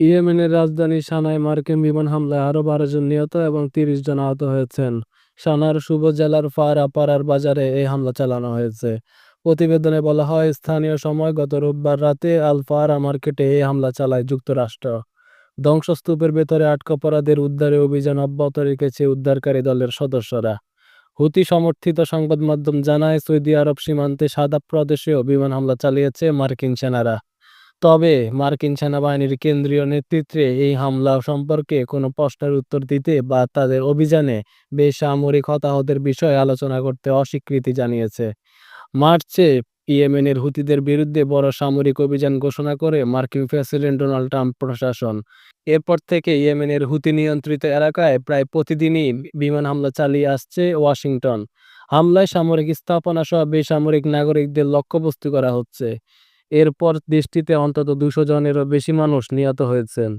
ইয়েমেনের রাজধানী সানায় মার্কিন বিমান হামলায় আরও বারো জন নিহত এবং তিরিশ জন আহত হয়েছেন। সানার শুভ জেলার ফারা পাড়ার বাজারে এই হামলা চালানো হয়েছে। প্রতিবেদনে বলা হয়, স্থানীয় সময় গত রোববার রাতে আল ফারা মার্কেটে এই হামলা চালায় যুক্তরাষ্ট্র। ধ্বংসস্তূপের ভেতরে আটকা পড়াদের উদ্ধারে অভিযান অব্যাহত রেখেছে উদ্ধারকারী দলের সদস্যরা। হুতি সমর্থিত সংবাদ মাধ্যম জানায়, সৌদি আরব সীমান্তে সাদা প্রদেশেও বিমান হামলা চালিয়েছে মার্কিন সেনারা। তবে মার্কিন সেনাবাহিনীর কেন্দ্রীয় নেতৃত্বে এই হামলা সম্পর্কে কোনো প্রশ্নের উত্তর দিতে বা তাদের অভিযানে বেসামরিক হতাহতের বিষয়ে আলোচনা করতে অস্বীকৃতি জানিয়েছে। মার্চে ইয়েমেনের হুতিদের বিরুদ্ধে বড় সামরিক অভিযান ঘোষণা করে মার্কিন প্রেসিডেন্ট ডোনাল্ড ট্রাম্প প্রশাসন। এরপর থেকে ইয়েমেনের হুতি নিয়ন্ত্রিত এলাকায় প্রায় প্রতিদিনই বিমান হামলা চালিয়ে আসছে ওয়াশিংটন। হামলায় সামরিক স্থাপনা সহ বেসামরিক নাগরিকদের লক্ষ্যবস্তু করা হচ্ছে। এরপর দেশটিতে অন্তত দুশো জনেরও বেশি মানুষ নিহত হয়েছেন।